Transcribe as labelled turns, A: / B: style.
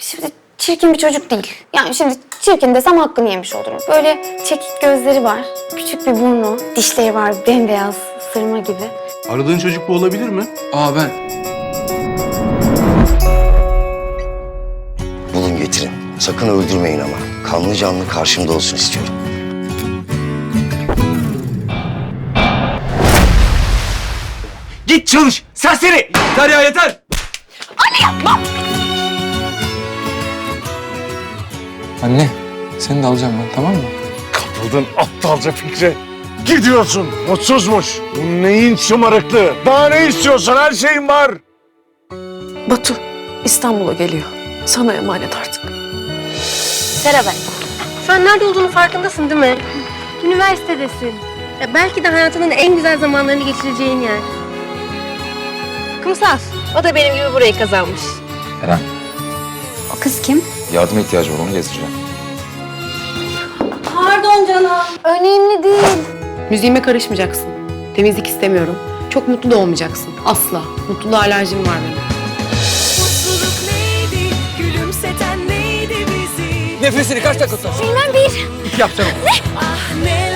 A: Şimdi çirkin bir çocuk değil. Yani şimdi çirkin desem hakkını yemiş olurum. Böyle çekik gözleri var, küçük bir burnu, dişleri var bembeyaz, sırma gibi.
B: Aradığın çocuk bu olabilir mi?
C: Aa ben.
D: Bulun getirin. Sakın öldürmeyin ama. Kanlı canlı karşımda olsun istiyorum.
C: Git çalış. Serseri. Yeter ya yeter.
E: Anne, seni de alacağım ben tamam mı?
F: Kapıldın aptalca fikre. Gidiyorsun, mutsuzmuş. Bu neyin şımarıklığı? Daha ne istiyorsan her şeyin var.
G: Batu İstanbul'a geliyor. Sana emanet artık.
A: Sera ben.
H: Sen nerede olduğunu farkındasın değil mi? Üniversitedesin. Ya belki de hayatının en güzel zamanlarını geçireceğin yer. Kumsal. O da benim gibi burayı kazanmış.
E: Eren,
A: O kız kim?
E: Yardıma ihtiyacı var onu gezdireceğim.
H: Pardon canım.
A: Önemli değil.
I: Müziğime karışmayacaksın. Temizlik istemiyorum. Çok mutlu da olmayacaksın. Asla. Mutluluğa alerjim var benim.
J: Mutluluk neydi? Gülümseten neydi bizi?
C: Nefesini kaç dakika tut?
J: Ah ne